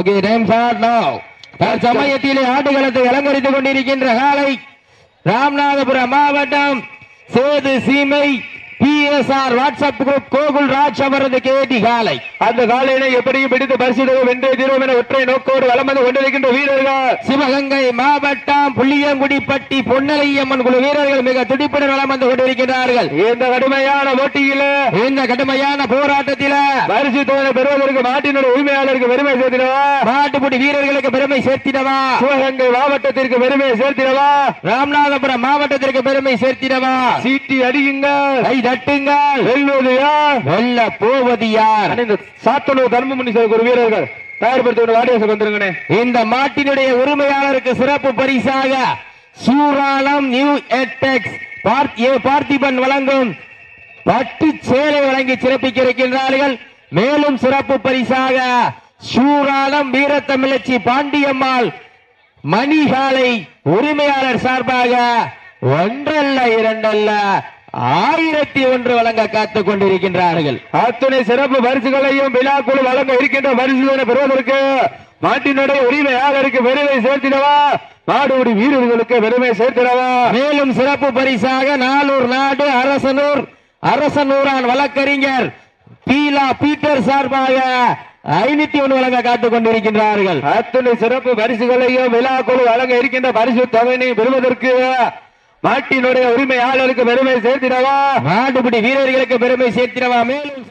நவ தற்சமயத்திலே ஆடுகளத்தை அலங்கரித்துக் கொண்டிருக்கின்ற காலை ராமநாதபுரம் மாவட்டம் Sethu Seemai. PSR WhatsApp group Gokul Raj அவரது கேடி காலை. அந்த காலையினை எப்படியும் பிடித்து பரிசுத்தவும் வென்றே தீர்வோம் என ஒற்றை நோக்கோடு வலம் வந்து கொண்டிருக்கின்ற வீரர்கள். சிவகங்கை மாவட்டம் புள்ளியங்குடிப்பட்டி பொன்னலையம்மன் குழு வீரர்கள் மிக துடிப்புடன் வலம் வந்து கொண்டிருக்கிறார்கள். இந்த கடுமையான போட்டியில இந்த கடுமையான போராட்டத்தில பரிசு தொகை பெறுவதற்கு மாட்டினுடைய உரிமையாளருக்கு பெருமை சேர்த்திடவா? மாட்டுப்புடி வீரர்களுக்கு பெருமை சேர்த்திடவா? சிவகங்கை மாவட்டத்திற்கு பெருமை சேர்த்திடவா? ராமநாதபுரம் மாவட்டத்திற்கு பெருமை சேர்த்திடவா? சீட்டி அடியுங்கள். கை தட்டுங்கள் வெல்வது யார்? வெல்ல போவது யார்? இந்த சாத்தனூர் தர்மமுனி சார் ஒரு வீரர்கள் தயார்படுத்த வாடியாசம் வந்துருங்கண்ணே. இந்த மாட்டினுடைய உரிமையாளருக்கு சிறப்பு பரிசாக சூராளம் நியூ எட்டெக்ஸ் பார்த்திபன் வழங்கும் பட்டு சேலை வழங்கி சிறப்பிக்க இருக்கின்றார்கள் மேலும் சிறப்பு பரிசாக சூராளம் வீரத்தமிழச்சி பாண்டியம்மாள் மணிகாலை உரிமையாளர் சார்பாக ஒன்றல்ல இரண்டல்ல ஆயிரத்தி ஒன்று வழங்க காத்துக் கொண்டிருக்கின்றார்கள் அத்துணை சிறப்பு பரிசுகளையும் விழாக்குழு வழங்க இருக்கின்ற பரிசுகளை பெறுவதற்கு மாட்டினுடைய உரிமையாளருக்கு பெருமை சேர்த்திடவா? நாடுபடி வீரர்களுக்கு பெருமை சேர்த்திடவா? மேலும் சிறப்பு பரிசாக நாளூர் நாடு அரசனூர் அரசனூரான் வழக்கறிஞர் பீலா பீட்டர் சார்பாக ஐநூத்தி ஒன்று வழங்க காத்துக் கொண்டிருக்கின்றார்கள் அத்துணை சிறப்பு பரிசுகளையும் விழாக்குழு வழங்க இருக்கின்ற பரிசு தொகையினை பெறுவதற்கு நாட்டினுடைய உரிமையாளருக்கு பெருமை சேர்த்திடவா? நாட்டுப்படி வீரர்களுக்கு பெருமை சேர்த்திடவா? மேலும்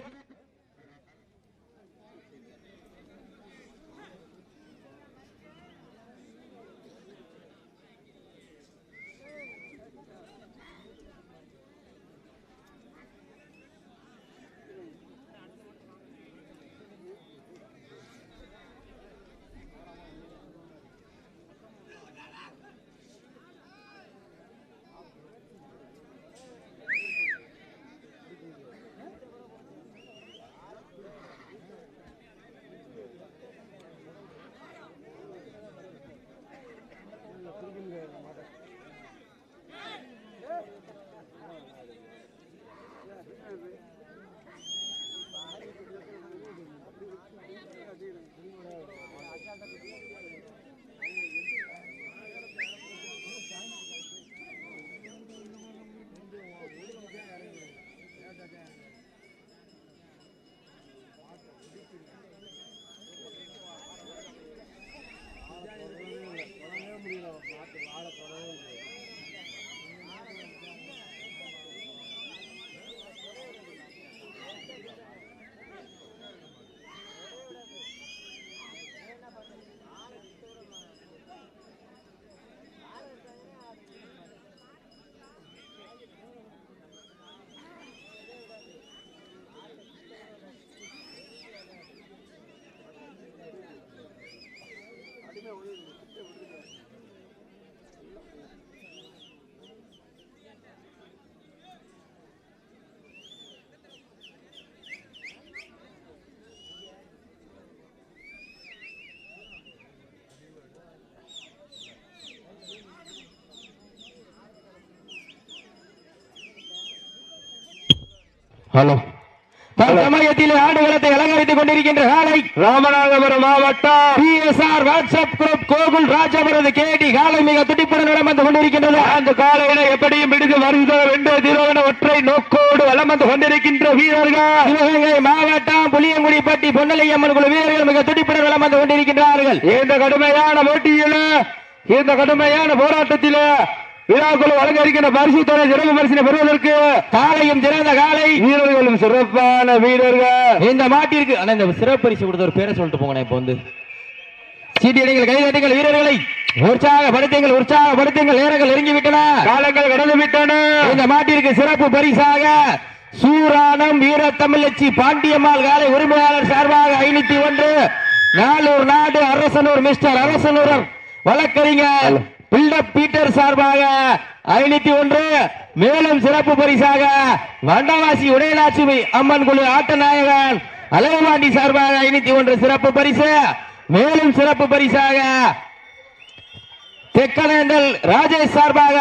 ஹலோ. சமயத்தில் ஆடுகளத்தை அலங்கரித்துக் கொண்டிருக்கின்ற காலை ராமநாதபுரம் மாவட்டம். PSR WhatsApp group Gokul Raj அவரது கேடி காலை மிக துடிப்புடன் வலம் வந்து கொண்டிருக்கின்றது. அந்த காலையில எப்படியும் பிடித்து வருகிற வென்று தீரோவன ஒற்றை நோக்கோடு வலம் வந்து கொண்டிருக்கின்ற வீரர்கள். சிவகங்கை மாவட்டம் புளியங்குடிப்பட்டி பொன்னலையம்மன் குழு வீரர்கள் மிக துடிப்புடன் வலம் வந்து கொண்டிருக்கின்றார்கள். இந்த கடுமையான போட்டியில இந்த கடுமையான போராட்டத்தில விழாக்குழு வழங்க இருக்கின்ற பரிசு தொகை சிறப்பு பரிசினை பெறுவதற்கு காலையும் சிறந்த காலை வீரர்களும் சிறப்பான வீரர்கள். இந்த மாட்டிற்கு ஆனா இந்த சிறப்பு பரிசு கொடுத்த ஒரு பேரை சொல்லிட்டு போங்க இப்ப வந்து. சீட்டியடிகள் கைதட்டுங்கள் வீரர்களை உற்சாகப்படுத்துங்கள் உற்சாகப்படுத்துங்கள் நேரங்கள் நெருங்கிவிட்டன. காலங்கள் கடந்து விட்டன இந்த மாட்டிற்கு சிறப்பு பரிசாக சூரானம் வீர தமிழச்சி பாண்டியம்மாள் காலை உரிமையாளர் சார்பாக ஐநூத்தி ஒன்று. நாளூர் நாடு அரசனூர் மிஸ்டர் அரசனூர் வழக்கறிஞர். பில்டப் பீட்டர் சார்பாக ஐநூத்தி ஒன்று மேலும் சிறப்பு பரிசாக வண்டவாசி உடையலாட்சுமி அம்மன் குழு ஆட்டநாயகன் அழகுபாண்டி சார்பாக ஐநூத்தி ஒன்று சிறப்பு பரிசு மேலும் சிறப்பு பரிசாக தெக்கனேந்தல் ராஜேஷ் சார்பாக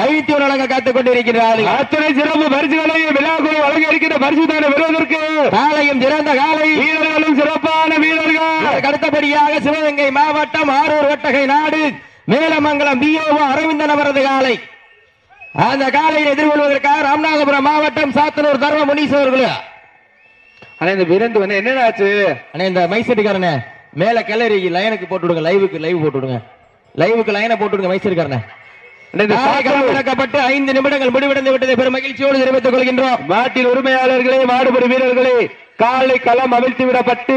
ஐநூத்தி ஒன்று வழங்க காத்துக் கொண்டிருக்கிறார்கள். அத்தனை சிறப்பு பரிசுகளையும் விழாக்குழு வழங்க இருக்கின்ற பரிசு தானே பெறுவதற்கு காலையும் சிறந்த காலை. வீரர்களும் சிறப்பான வீரர்கள். அடுத்தபடியாக சிவகங்கை மாவட்டம் ஆரூர் வட்டகை நாடு. மேலமங்கலம் பிஓ அரவிந்தன் அவரது காலை. அந்த காலையை எதிர்கொள்வதற்காக ராமநாதபுரம் மாவட்டம் சாத்தனூர் தர்ம முனீஸ்வரர்கள் ஆனா இந்த விருந்து வந்து என்னென்ன ஆச்சு? அண்ணே இந்த மைசெட்டுக்காரனே மேல கிளறி லைனுக்கு போட்டு விடுங்க லைவுக்கு லைவ் போட்டு விடுங்க லைவுக்கு லைனை போட்டு விடுங்க மைசெட்டுக்காரனே அண்ணா, விளக்கப்பட்டு ஐந்து நிமிடங்கள் முடிவடைந்து விட்டதை பெரும் மகிழ்ச்சியோடு தெரிவித்துக் கொள்கின்றோம். மாட்டின் உரிமையாளர்களே மாடுபடி வீரர்களே காலை களம் அவிழ்த்து விடப்பட்டு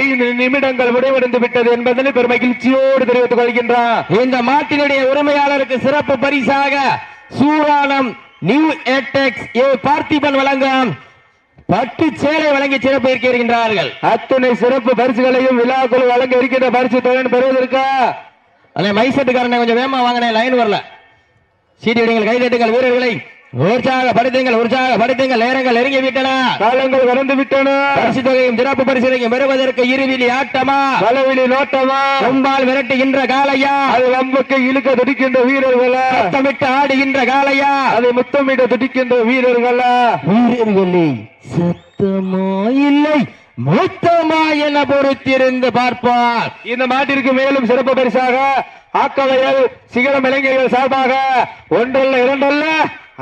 ஐந்து நிமிடங்கள் முடிவடைந்து விட்டது என்பதனை பெரும் மகிழ்ச்சியோடு தெரிவித்துக் கொள்கின்றார். இந்த மாட்டினுடைய உரிமையாளருக்கு சிறப்பு பரிசாக சூரானம் நியூ ஏடெக்ஸ் ஏ பார்த்திபன் வழங்கும். பட்டு சேலை வழங்கி சிறப்பு இருக்கின்றார்கள் அத்தனை சிறப்பு பரிசுகளையும் விழாக்குழு வழங்க இருக்கின்ற பரிசு தொகை பெறுவதற்கா? அண்ணே மைசெட்டுக்காரனை கொஞ்சம் வேகமா வாங்கினே லைன் வரல. சீட்டிடுங்கள் கைதட்டுங்கள் வீரர்களை. உற்சாகப்படுத்துங்கள் உற்சாகப்படுத்துங்கள். நேரங்கள் நெருங்கி விட்டன காலங்கள் கடந்து விட்டன பரிசு தொகையும் சிறப்பு பரிசுகளையும் பெறுவதற்கு இருவிலி ஆட்டமா? பலவிழி நோட்டமா? கொம்பால் விரட்டுகின்ற காளையா? அது வம்புக்கு இழுக்க துடிக்கின்ற வீரர்களா? சத்தமிட்டு ஆடுகின்ற காளையா? அதை முத்தமிட துடிக்கின்ற வீரர்களா? வீரர்களே சத்தமா இல்லை மொத்தமா என பொறுத்திருந்து பார்ப்பார். இந்த மாட்டிற்கு மேலும் சிறப்பு பரிசாக ஆக்கவையல் சிகரம் இளைஞர்கள் சார்பாக ஒன்றல்ல இரண்டல்ல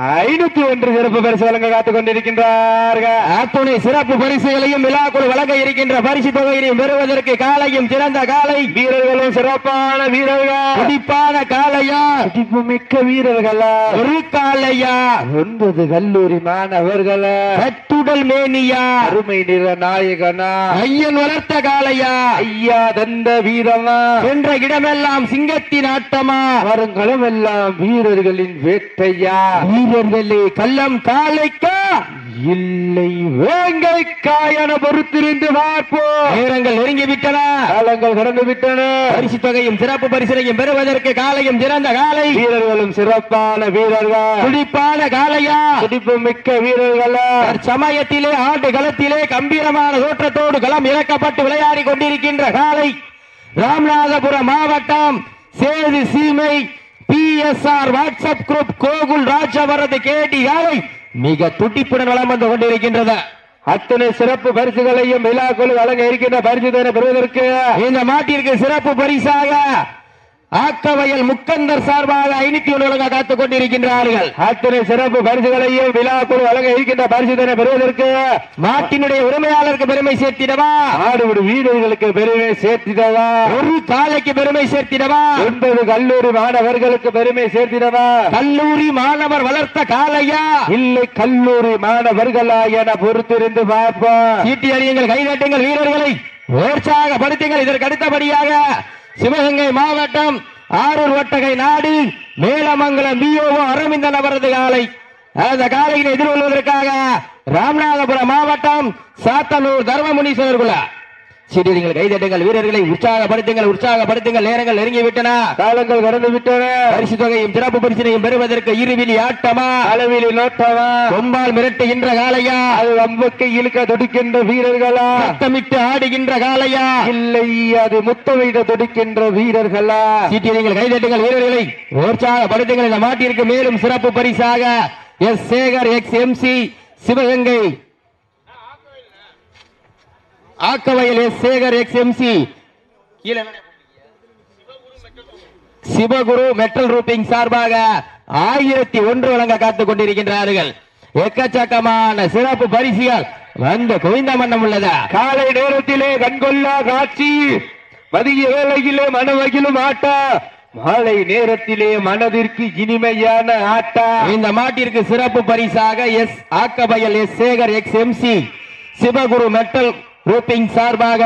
ஐநூத்தி ஒன்று சிறப்பு பரிசு வழங்க காத்துக் கொண்டிருக்கின்றார்கள். அத்துணை சிறப்பு பரிசுகளையும் விழாக்குழு வழங்க இருக்கின்ற பரிசு தொகையையும் பெறுவதற்கு காலையும் சிறந்த காலை. வீரர்களும் சிறப்பான வீரர்கள். துடிப்பான காளையா? துடிப்பு மிக்க வீரர்களா? ஒரு காளையா? ஒன்பது கல்லூரி மாணவர்களா? கட்டுடல் மேனியா? அருமை நிற நாயகனா? ஐயன் வளர்த்த காளையா? ஐயா தந்த வீரமா? என்ற இடமெல்லாம் சிங்கத்தின் ஆட்டமா? வருங்களம் எல்லாம் வீரர்களின் வேட்டையா? வீரர்களே கள்ளம் காளைக்கா இல்லை வேங்கைக்கா என பொறுத்திருந்து பார்ப்போம். நேரங்கள் நெருங்கி விட்டன காலங்கள் கடந்து விட்டன பரிசு தொகையும் சிறப்பு பரிசிலையும் பெறுவதற்கு காலையும் சிறந்த காலை. வீரர்களும் சிறப்பான வீரர்கள். துடிப்பான காளையா துடிப்பு மிக்க வீரர்களா? சமயத்திலே ஆண்டு களத்திலே கம்பீரமான தோற்றத்தோடு களம் இறக்கப்பட்டு விளையாடி கொண்டிருக்கின்ற காலை. ராமநாதபுரம் மாவட்டம் Sethu Seemai PSR WhatsApp group Gokul ராஜவரது KD யாரை மிக துடிப்புடன் வளம் வந்து கொண்டிருக்கின்றது. அத்தனை சிறப்பு பரிசுகளையும் விழாக்குழு வழங்க இருக்கின்ற பரிசு பெறுவதற்கு இந்த மாட்டிற்கு சிறப்பு பரிசாக ஆக்கவயல் முக்கந்தர் சார்பாக ஐநூத்தி ஒன்று காத்துக் கொண்டிருக்கின்றார்கள். அத்தனை சிறப்பு பரிசுகளையும் விழாக்குழு வழங்க இருக்கின்ற பரிசு தர பெறுவதற்கு மாட்டினுடைய உரிமையாளருக்கு பெருமை சேர்த்திடவா? ஆடுபடி வீரர்களுக்கு பெருமை சேர்த்திடவா? ஒரு காலைக்கு பெருமை சேர்த்திடவா? ஒன்பது கல்லூரி மாணவர்களுக்கு பெருமை சேர்த்திடவா? கல்லூரி மாணவர் வளர்த்த காளையா? இல்லை கல்லூரி மாணவர்களா என பொறுத்திருந்து பார்ப்போம். சீட்டி அடியுங்கள் கைதட்டுங்கள் வீரர்களை. உற்சாகப்படுத்துங்கள் இதற்கு அடுத்தபடியாக சிவகங்கை மாவட்டம் ஆரூர் வட்டகை நாடு மேலமங்கலம் பிஓ அரவிந்தன் அவரது காலை. அந்த காலையில் எதிர்கொள்வதற்காக ராமநாதபுரம் மாவட்டம் சாத்தனூர் தர்மமுனீஸ்வரர் குல. சீட்டிடுங்கள் கைதட்டுங்கள் வீரர்களை உற்சாகப்படுத்துங்கள் உற்சாகப்படுத்துங்கள். நேரங்கள் நெருங்கி விட்டன காலங்கள் கடந்து விட்டன பரிசு தொகையும் சிறப்பு பரிசினையும் பெறுவதற்கு இருவிலி ஆட்டமா? அளவிலி நோட்டமா? கொம்பால் மிரட்டுகின்ற காளையா? அது வம்புக்கு இழுக்க துடிக்கின்ற வீரர்களா? சத்தமிட்டு ஆடுகின்ற காளையா? இல்லை அது முத்தமிட துடிக்கின்ற வீரர்களா? சீட்டியங்கள் கைதட்டுங்கள் வீரர்களை உற்சாகப்படுத்துங்கள் இந்த மாட்டிற்கு மேலும் சிறப்பு பரிசாக. S Sekar ex MC Sivaganga Akkavayal S Sekar ex MC Sivaguru metal roofing சார்பாக ஆயிரத்தி ஒன்று வழங்க காத்துக் கொண்டிருக்கின்றார்கள். எக்கச்சக்கமான சிறப்பு பரிசுகள் வந்து குவிந்த மன்னம் உள்ளதா. காலை நேரத்திலே கண்கொள்ளா காட்சி மதிய வேளையிலே மனமகிழும் ஆட்டா மாலை நேரத்திலே மனதிற்கு இனிமையான ஆட்டா. இந்த மாட்டிற்கு சிறப்பு பரிசாக S Akkavayal S Sekar ex MC Sivaguru metal roofing சார்பாக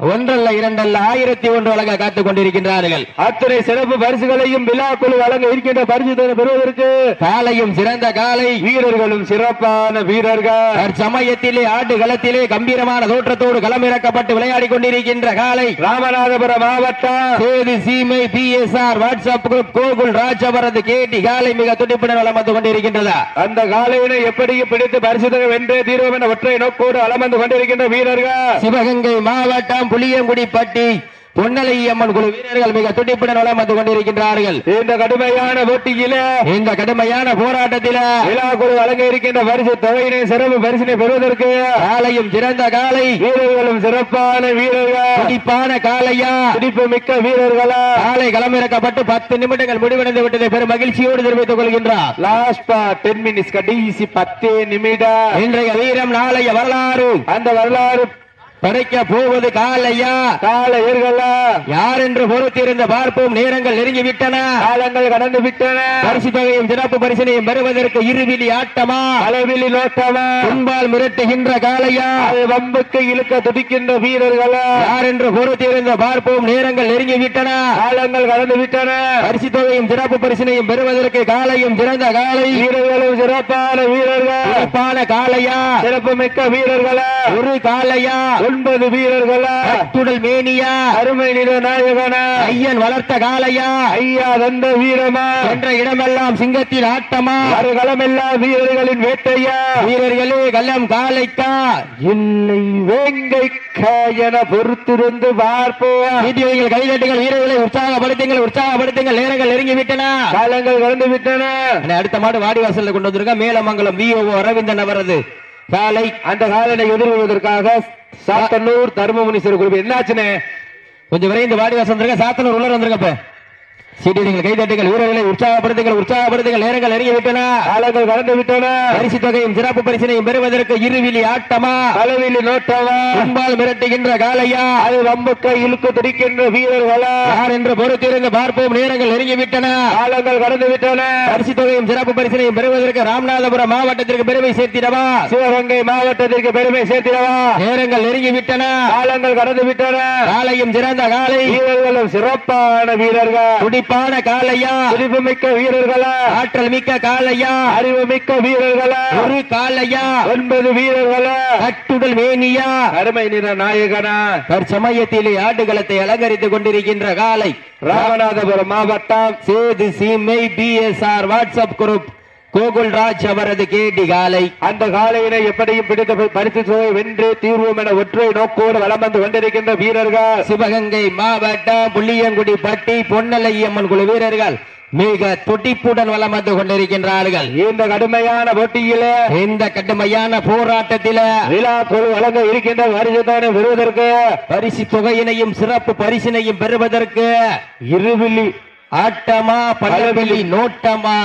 ஒன்றல்ல இரண்டல்ல ஆயிரத்தி ஒன்று வழங்க காத்துக் கொண்டிருக்கின்றார்கள். அத்தனை சிறப்பு பரிசுகளையும் விழாக்குழு வழங்க இருக்கின்ற பரிசு பெறுவதற்கு காலையும் சிறந்த காலை. வீரர்களும் சிறப்பான வீரர்கள். தற்சமயத்திலே ஆட்டு களத்திலே கம்பீரமான தோற்றத்தோடு களமிறக்கப்பட்டு விளையாடி கொண்டிருக்கின்ற காலை. ராமநாதபுரம் மாவட்டம். Sethu Seemai P S R WhatsApp group Gokul ராஜபரது KD காலை மிக துடிப்புடன் வளம் வந்து கொண்டிருக்கின்றதா. அந்த காலையினை எப்படி பிடித்து பரிசு வென்றே தீர்வோம் என ஒற்றை நோக்கோடு அலமந்து கொண்டிருக்கின்ற வீரர்கள். சிவகங்கை மாவட்டம் புளியங்குடி பட்டி பொன்னலை அம்மன் குழு வீரர்கள் மிக துடிப்புடன் வளம் வந்து கொண்டிருக்கின்றார்கள். இந்த கடுமையான போட்டியிலே இந்த கடுமையான போராட்டத்தில விழாக்குழு வழங்க இருக்கின்ற பரிசு தொகையினை சிறப்பு பரிசினை பெறுவதற்கு காலையும் சிறந்த காலை. வீரர்களும் சிறப்பான வீரர்கள். துடிப்பான காலையா? துடிப்பு மிக்க வீரர்களா? காலை களமிறக்கப்பட்டு பத்து நிமிடங்கள் முடிவடைந்து விட்டதை பெரும் மகிழ்ச்சியோடு தெரிவித்துக் கொள்கின்றார். லாஸ்ட் டென் மினிட்ஸ் கடைசி பத்தே நிமிடம். இன்றைய வீரம் நாளைய வரலாறு. அந்த வரலாறு படைக்க போவது காலையா? கால ஏர்களா யார் என்று பொறுத்திருந்த பார்ப்போம் நேரங்கள் நெருங்கிவிட்டன. காலங்கள் கடந்து விட்டன. பரிசு தொகையும் சிறப்பு பரிசினையும் பெறுவதற்கு இருவிலி ஆட்டமா? அளவில் நோட்டமா துன்பால் மிரட்டுகின்ற காலையா வம்புக்கு இழுக்க துடிக்கின்ற வீரர்களா. யார் என்று பொறுத்திருந்த பார்ப்போம் நேரங்கள் நெருங்கிவிட்டன. காலங்கள் கடந்து விட்டன. பரிசு தொகையும் சிறப்பு பரிசினையும் பெறுவதற்கு காலையும் சிறந்த காலை வீரர்களும் சிறப்பான வீரர்கள். சிறப்பான காலையா சிறப்பு மிக்க வீரர்களா. ஒரு காலையா ஒன்பது வீரர்களா? கட்டுடல் மேனியா? அருமை நிற நாயகனா? ஐயன் வளர்த்த காலையா ஐயா தந்த வீரமா? என்ற இடமெல்லாம் சிங்கத்தின் ஆட்டமா? வருகளமெல்லாம் வீரர்களின் வேட்டையா? வீரர்களே கல்லம் காலைக்கா இல்லை வேங்கைக்கா என பொறுத்திருந்து பார்ப்போம். நீதிபதிகள் கைதட்டுங்கள் வீரர்களை உற்சாகப்படுத்துங்கள் உற்சாகப்படுத்துங்கள் நேரங்கள் நெருங்கி விட்டன காலங்கள் கடந்து விட்டன அடுத்த மாடு வாடிவாசல்ல கொண்டு வந்திருக்க மேலமங்கலம் விஓ அரவிந்தன் அவரது காலை அந்த காலனை எதிர்கொள்வதற்காக சாத்தனூர் தர்மமுனீஸ்வரர் குழு என்னாச்சுன்னு? கொஞ்சம் விரைந்து வாடிவாசல் வந்திருக்க சாத்தனூர் உள்ள வந்திருக்க இப்போ சீட்டிடுங்கள் கைதட்டுங்கள் வீரர்களை உற்சாகப்படுத்துங்கள் உற்சாகப்படுத்துங்கள் நேரங்கள் நெருங்கி விட்டன காலங்கள் கடந்து விட்டன பரிசு தொகையும் சிறப்பு பரிசினையும் பெறுவதற்கு இருவிலி ஆட்டமா? அளவில் நோட்டமா? துன்பால் மிரட்டுகின்ற காலையா அது வம்புக்க இழுக்கு துடிக்கின்ற வீரர்களா? யார் என்று பொறுத்திருந்து பார்ப்போம் நேரங்கள் நெருங்கி விட்டன காலங்கள் கடந்து விட்டன பரிசு தொகையும் சிறப்பு பரிசினையும் பெறுவதற்கு ராமநாதபுரம் மாவட்டத்திற்கு பெருமை சேர்த்திடவா? சிவகங்கை மாவட்டத்திற்கு பெருமை சேர்த்திடவா? நேரங்கள் நெருங்கி விட்டன காலங்கள் கடந்து விட்டன காலையும் சிறந்த காலை வீரர்களும் சிறப்பான வீரர்கள். துடிப்பான காலையா துடிப்பு மிக்க வீரர்களா. ஆற்றல் மிக்க காலையா அறிவு மிக்க வீரர்களா. ஒரு காலையா ஒன்பது வீரர்களா. கட்டுடல் வேணியா அருமை நிற நாயகனா. தற்சமயத்திலே ஆடுகளத்தை அலங்கரித்துக் கொண்டிருக்கின்ற காலை ராமநாதபுரம் மாவட்டம். சேது சீமை பிஎஸ்ஆர் வாட்ஸ்அப் குரூப். கோகுல்ராஜ் அவரது கேடி காலை. அந்த காலையினை எப்படியும் பிடித்த பரிசு சுவை வென்று தீர்வோம் என ஒற்றை நோக்கோடு வலம் வந்து கொண்டிருக்கின்ற வீரர்கள். சிவகங்கை மாவட்டம் புள்ளியங்குடி பட்டி பொன்னலையம்மன் குழு வீரர்கள் மிக துடிப்புடன் வலம் வந்து கொண்டிருக்கின்றார்கள். இந்த கடுமையான போட்டியிலே இந்த கடுமையான போராட்டத்தில விழா குழு வழங்க இருக்கின்ற பரிசுத்தானை பெறுவதற்கு பரிசு தொகையினையும் சிறப்பு பரிசினையும் பெறுவதற்கு இருவிழி ஆட்டமா பலவெளி நோட்டமா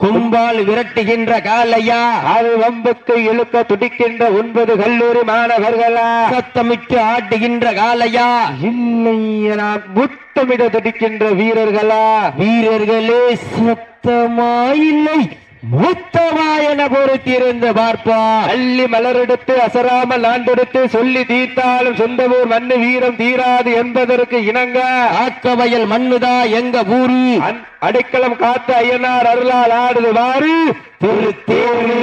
கும்பால் விரட்டுகின்ற காலையா? அது வம்புக்கு இழுக்க துடிக்கின்ற ஒன்பது கல்லூரி மாணவர்களா? சத்தமிட்டு ஆட்டுகின்ற காலையா? இல்லை என முத்தமிட துடிக்கின்ற வீரர்களா? வீரர்களே சத்தமா இல்லை மூத்தமா என பொறுத்திருந்து பார்ப்போம் அள்ளி மலரெடுத்து அசராமல் ஆண்டெடுத்து சொல்லி தீர்த்தாலும் சொந்த ஊர் மண்ணு வீரம் தீராது என்பதற்கு இணங்க. ஆக்கவயல் மண்ணுதா எங்க ஊரு? அடைக்கலம் காத்த ஐயனார் அருளால் ஆடுது மாறு திரு தேரு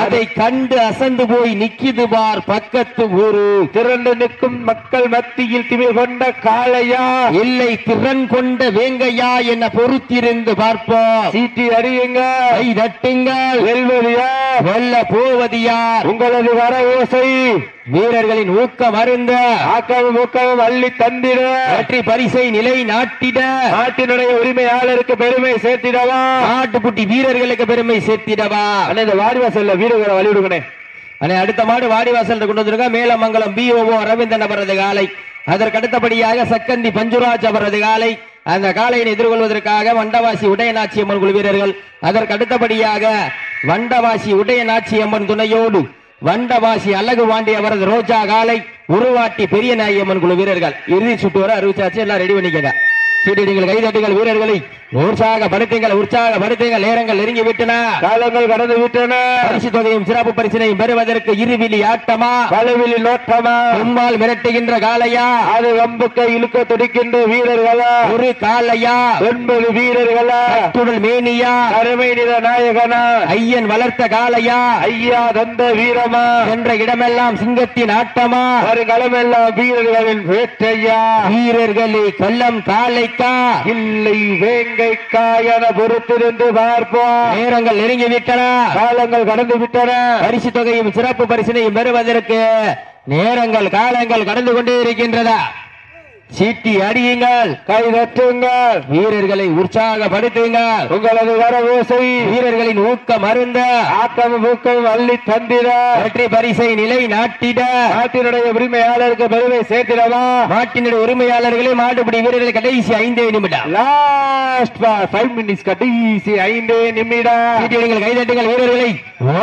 அதை கண்டு அசந்து போய் நிக்கிது பார் பக்கத்து ஊரு. திரண்டு நிற்கும் மக்கள் மத்தியில் திமிர் கொண்ட காளையா? இல்லை திறன் கொண்ட வேங்கையா என பொறுத்திருந்து பார்ப்போம். சீட்டி அறியுங்க கை தட்டுங்கள். வெல்வது யார்? வெல்ல போவது யார் உங்களது வர ஓசை. வீரர்களின் ஊக்கம் அருந்த. ஆக்கவும் ஊக்கவும் அள்ளி தந்திட. வெற்றி பரிசை நிலை நாட்டிட. நாட்டினுடைய உரிமையாளருக்கு பெருமை சேர்த்திடவா? நாட்டுக்குட்டி வீரர்களுக்கு பெருமை சேர்த்திடவா? அண்ணே இந்த வாடிவாசல்ல வீடுகளை வழி விடுங்கண்ணே. அண்ணே, அடுத்த மாடு வாடிவாசல் கொண்டு வந்திருக்க? மேலமங்கலம் பிஓஓ அரவிந்தன் அவரது காலை. அதற்கு அடுத்தபடியாக சக்கந்தி பஞ்சுராஜ் அவரது காலை. அந்த காளையை எதிர்கொள்வதற்காக வண்டவாசி உடையநாச்சி அம்மன் குழு வீரர்கள் அதற்கு அடுத்தபடியாக வண்டவாசி உடையநாச்சி அம்மன் துணையோடு வண்டவாசி அழகு வாண்டி அவரது ரோஜா காலை உருவாட்டி பெரிய நாயம்மன் குழு வீரர்கள். இறுதி சுட்டு வர அறிவிச்சாச்சு. எல்லாம் ரெடி பண்ணிக்கங்க. சீட்டு நீங்கள் கைதட்டுகள் வீரர்களை. உற்சாகப்படுத்துங்கள் உற்சாகப்படுத்துங்கள். நேரங்கள் நெருங்கி விட்டன காலங்கள் கடந்து விட்டன பரிசு தொகையும் சிறப்பு பரிசினையும் பெறுவதற்கு இருவிலி ஆட்டமா? பலவிழி நோட்டமா கும்பால் மிரட்டுகின்ற காலையா அது வம்புக்க இழுக்க துடிக்கின்ற வீரர்களா? ஒரு காலையா ஒன்பது வீரர்களா? துடல் மேனியா? அருமை நிற நாயகனா? ஐயன் வளர்த்த காலையா ஐயா தந்த வீரமா? என்ற இடமெல்லாம் சிங்கத்தின் ஆட்டமா? வருகளமெல்லாம் வீரர்களின் வேட்டையா? வீரர்களே கள்ளம் காலைக்கா இல்லை வேங்கைக்கா என பொறுத்திருந்து பார்ப்போம். நேரங்கள் நெருங்கி விட்டன காலங்கள் கடந்து விட்டன பரிசு தொகையும் சிறப்பு பரிசினையும் பெறுவதற்கு நேரங்கள் காலங்கள் கடந்து கொண்டே இருக்கின்றதா சீட்டி அடியுங்கள் கை தட்டுங்கள். வீரர்களை உற்சாகப்படுத்துங்கள். உங்களது வரவோசை வீரர்களின் ஊக்கம் அருந்த ஆக்கம் ஊக்கம் அள்ளி தந்திட. வெற்றி பரிசை நிலை நாட்டிட. நாட்டினுடைய உரிமையாளருக்கு பெருமை சேர்த்திடவா? நாட்டினுடைய உரிமையாளர்களே மாட்டுப்படி வீரர்கள் கடைசி ஐந்தே நிமிடம். லாஸ்ட் ஃபைவ் மினிட்ஸ் கடைசி ஐந்து நிமிடம். சீட்டியடிகள் கைதட்டுங்கள் வீரர்களை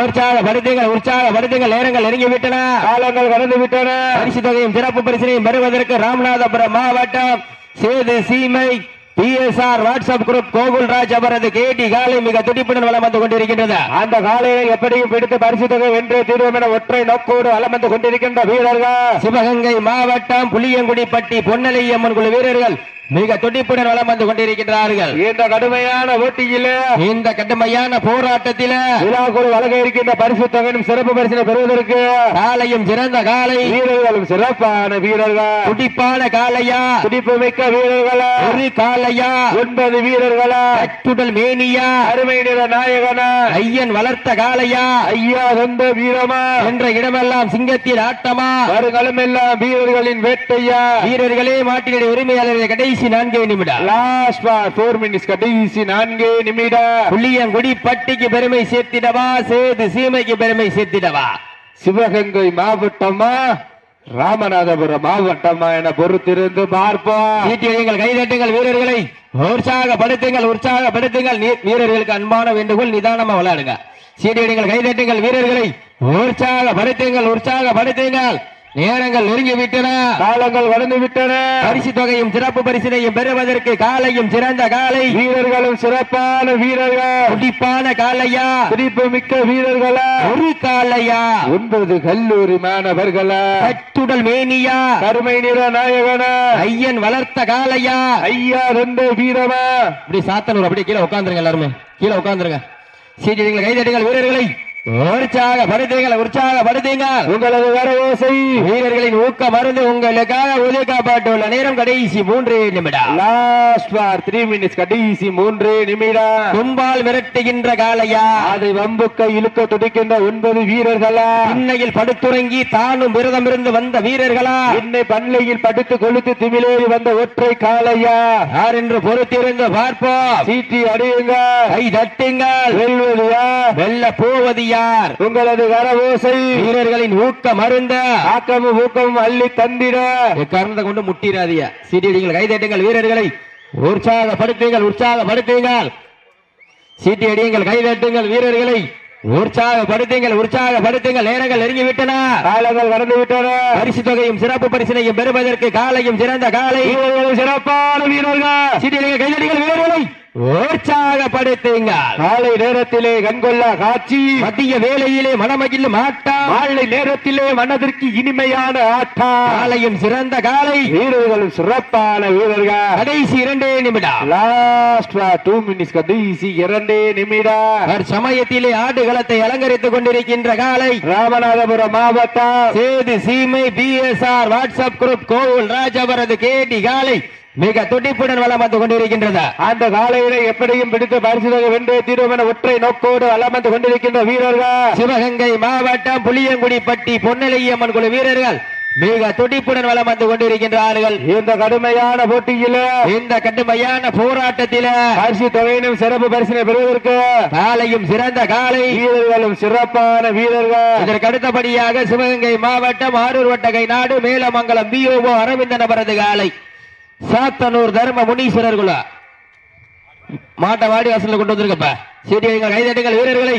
உற்சாகப்படுத்துங்கள் உற்சாகப்படுத்துங்கள். நேரங்கள் நெருங்கி விட்டன காலங்கள் கடந்து விட்டன பரிசு தொகையும் சிறப்பு பரிசினையும் பெறுவதற்கு ராமநாதபுரம் மாவட்டம் சேது சீமை பிஎஸ்ஆர் வாட்ஸ்அப் குரூப் கோகுல்ராஜ் அவரது கேடி காலை மிக துடிப்புடன் வளம் வந்து கொண்டிருக்கின்றது. அந்த காலையை எப்படியும் பிடித்து பரிசு தொகை வென்று தீர்வோம் என ஒற்றை நோக்கோடு வளம் வந்து கொண்டிருக்கின்ற வீரர்கள். சிவகங்கை மாவட்டம் புளியங்குடிப்பட்டி பொன்னலையம்மன் குழு வீரர்கள். மிக துடிப்புடன் வளம் வந்து கொண்டிருக்கின்றார்கள். இந்த கடுமையான போட்டியில இந்த கடுமையான போராட்டத்தில விழாக்குழு வழங்க இருக்கின்ற பரிசு தொகையும் சிறப்பு பரிசினை பெறுவதற்கு காலையும் சிறந்த காலை. வீரர்களும் சிறப்பான வீரர்கள். துடிப்பான காலையா? துடிப்பு மிக்க வீரர்களா? ஒரு காலையா? ஒன்பது வீரர்களா? கட்டுடல் மேனியா? அருமை நிற நாயகனா? ஐயன் வளர்த்த காலையா? ஐயா சொந்த வீரமா? என்ற இடமெல்லாம் சிங்கத்தின் ஆட்டமா? வருகளும் எல்லாம் வீரர்களின் வேட்டையா? வீரர்களே மாட்டினுடைய உரிமையாளர்கள் கடைசி நான்கே நிமிடம். லாஸ்ட் போர் மினிட்ஸ் கடைசி நான்கு நிமிடம். புளியங்குடி பட்டிக்கு பெருமை சேர்த்திடவா சேது சீமைக்கு பெருமை சேர்த்திடவா? சிவகங்கை மாவட்டமா ராமநாதபுரம் மாவட்டமா என பொறுத்திருந்து பார்ப்போம். சீட்டியடிங்கள் கைதட்டுங்கள் வீரர்களை. உற்சாகப்படுத்துங்கள் உற்சாகப்படுத்துங்கள். வீரர்களுக்கு அன்பான வேண்டுகோள் நிதானமா விளையாடுங்க. சீட்டியடிங்கள் கைதட்டுங்கள் வீரர்களை. உற்சாகப்படுத்துங்கள் உற்சாகப்படுத்துங்கள் நேரங்கள் நெருங்கி விட்டன காலங்கள் கடந்து விட்டன பரிசு தொகையும் சிறப்பு பரிசினையும் பெறுவதற்கு காலையும் சிறந்த காலை. வீரர்களும் சிறப்பான வீரர்கள். துடிப்பான காலையா? துடிப்பு மிக்க வீரர்களா? ஒரு காலையா? ஒன்பது கல்லூரி மாணவர்களா? கட்டுடல் மேனியா? கருமை நிற நாயகனா? ஐயன் வளர்த்த காலையா? ஐயா ரெண்டு வீரமா? இப்படி சாத்தனூர் அப்படியே கீழே உட்காந்துருங்க எல்லாருமே. கீழே உட்காந்துருங்க சீட்டிடுங்கள் கைதட்டுங்கள் வீரர்களை. உற்சாக படுத்துங்கள் உற்சாக படுத்துங்கள். உங்களது வரவோசை. வீரர்களின் ஊக்க மருந்து உங்களுக்காக ஒதுக்கப்பட்டுள்ள நேரம் கடைசி மூன்று நிமிடம். லாஸ்ட் பார் த்ரீ மினிட்ஸ் கடைசி மூன்று நிமிடம். கும்பால் மிரட்டுகின்ற காலையா அதை வம்புக்க இழுக்க துடிக்கின்ற ஒன்பது வீரர்களா? இன்னையில் படுத்துறங்கி தானும் விரதம் இருந்து வந்த வீரர்களா? என்னை பண்ணையில் படுத்து கொளுத்து திமிலேறி வந்த ஒற்றை காளையா? யார் என்று பொறுத்திருந்து பார்ப்போம். சீட்டி அடையுங்க கை தட்டுங்கள். வெல்வதியா வெல்ல போவது யார்? உங்களது வரவோசை. வீரர்களின் ஊக்க மருந்த ஆக்கமும் ஊக்கமும் அள்ளி தந்திட. எக்காரணத்தை கொண்டு முட்டிராதிய சீட்டியடிங்கள் கைதட்டுங்கள் வீரர்களை. உற்சாகப்படுத்துங்கள் உற்சாகப்படுத்துங்கள். சீட்டி அடியுங்கள் கைதட்டுங்கள் வீரர்களை. உற்சாகப்படுத்துங்கள் உற்சாகப்படுத்துங்கள். நேரங்கள் நெருங்கி விட்டன காலங்கள் கடந்து விட்டன பரிசு தொகையும் சிறப்பு பரிசினையும் பெறுவதற்கு காலையும் சிறந்த காலை. சிறப்பான வீரர்கள். சீட்டியடிங்கள் கைதட்டுங்கள் வீரர்களை. உற்சாகப்படுத்துங்கள் காலை நேரத்திலே கண்கொள்ளா காட்சி. மத்திய வேலையிலே மனமகிழும் ஆட்டம் மாலை நேரத்திலே மனதிற்கு இனிமையான ஆட்டா. காலையும் சிறந்த காலை. வீரர்களும் சிறப்பான வீரர்கள். கடைசி இரண்டே நிமிடம். லாஸ்ட் டூ மினிட்ஸ் கடைசி இரண்டே நிமிடம். சமயத்திலே ஆடுகளத்தை அலங்கரித்துக் கொண்டிருக்கின்ற காலை. ராமநாதபுரம் மாவட்டம். சேது சீமை பிஎஸ்ஆர் வாட்ஸ்அப் குரூப் கோவில் ராஜ் அவரது கேடி காலை. மிக துடிப்புடன் வளம் வந்து கொண்டிருக்கின்றது. அந்த காலையில எப்படியும் பிடித்து பரிசுகளை வென்று தீர்வோம் என ஒற்றை நோக்கோடு வலம் வந்து கொண்டிருக்கின்ற வீரர்கள். சிவகங்கை மாவட்டம் புளியங்குடிப்பட்டி பொன்னலையம்மன் குழு வீரர்கள் மிக துடிப்புடன் வளம் வந்து கொண்டிருக்கின்றார்கள். இந்த கடுமையான போட்டியில இந்த கடுமையான போராட்டத்தில பரிசு தொகையினும் சிறப்பு பரிசினை பெறுவதற்கு காலையும் சிறந்த காலை வீரர்களும் சிறப்பான வீரர்கள். இதற்கு அடுத்தபடியாக சிவகங்கை மாவட்டம் ஆரூர் வட்டகை நாடு மேலமங்கலம் பிஓஓ அரவிந்தன் அவரது காலை சாத்தனூர் தர்ம முனீஸ்வரர் குல மாட்டை வாடி வாசல்ல கொண்டு வந்திருக்கப்ப. சீட்டியங்கள் கைதட்டுங்கள் வீரர்களை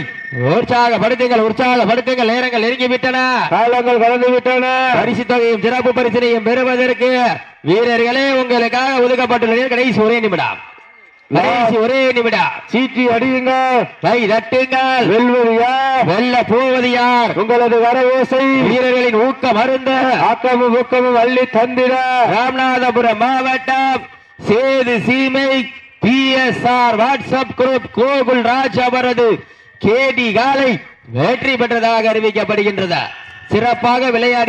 உற்சாகப்படுத்துங்கள் உற்சாகப்படுத்துங்கள். நேரங்கள் நெருங்கி விட்டன காலங்கள் கடந்து விட்டன பரிசு தொகையும் சிறப்பு பரிசினையும் பெறுவதற்கு வீரர்களே உங்களுக்காக ஒதுக்கப்பட்டுள்ள நேரம் கடைசி ஒரே நிமிடம். கடைசி ஒரே நிமிடம். சீட்டி அடியுங்க. கை தட்டுங்கள். வெல்வது யார் வெல்ல போவது யார் உங்களது வரவோசை. வீரர்களின் ஊக்கம் அருந்த. ஆக்கமும் ஊக்கமும் அள்ளி தந்திட. ராமநாதபுரம் மாவட்டம் சேது சீமை PSR WhatsApp group Gokul Raj அவரது கேடி காலை வெற்றி பெற்றதாக அறிவிக்கப்படுகின்றது. சிறப்பாக விளையாடி